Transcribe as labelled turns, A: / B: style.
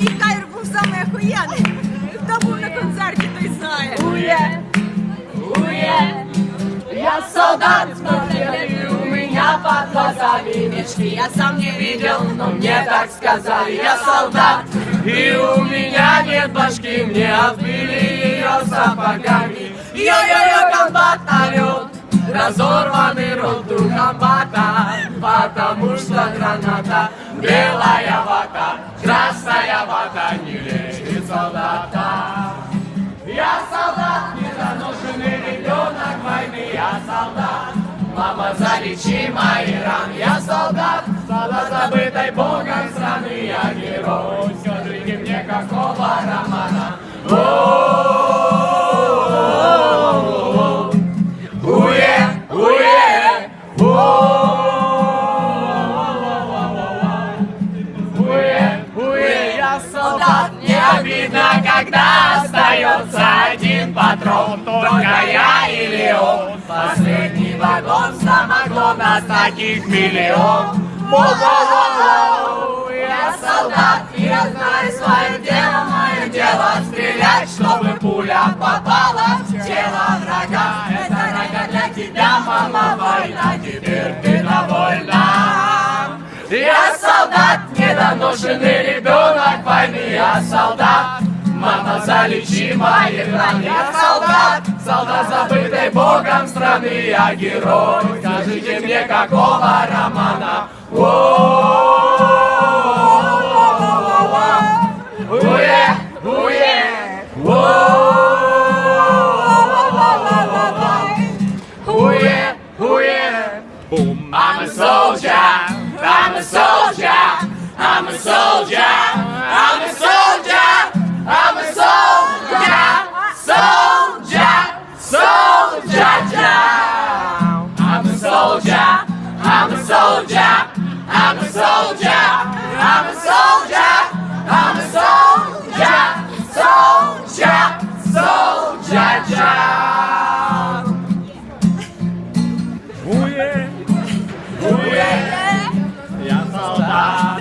A: Мій кайр був самий охуєнний. Хто був на концерті, той знає.
B: Уе, уе, я солдат, смотрели у меня под глазами мечты. Я сам не видел, но мне так сказали, я солдат. И у меня нет башки, мне отбили ее сапогами. Йо-йо-йо, комбат орет, разорванный рот у комбата, потому что граната белая вата, красная вата не лечит солдата. Я солдат, недоношенный ребенок войны, я солдат. Мама, залечи мои раны, я солдат, солдат забытой богом страны, я герой. Скажите мне, какого романа? О-о-о-о-о. Солдат, не обидно, когда остается один патрон, только я или он. Последний вагон самогона, таких миллион. Воу-воу-воу-воу, я солдат, я знаю свое дело, мое дело стрелять, чтобы пуля попала в тело врага. Это рога для тебя, мама, война, теперь ты довольна. Я солдат, недоношенный ребенок я солдат. Мама, залечи мои раны, я солдат, солдат забытой богом страны, я герой. Скажите мне, какого романа? О-о-о-о-о-о. soldier. I'm a soldier. I'm a soldier. I'm a soldier. Soldier. Soldier child. Oh yeah. Oh yeah. Yeah, soldier.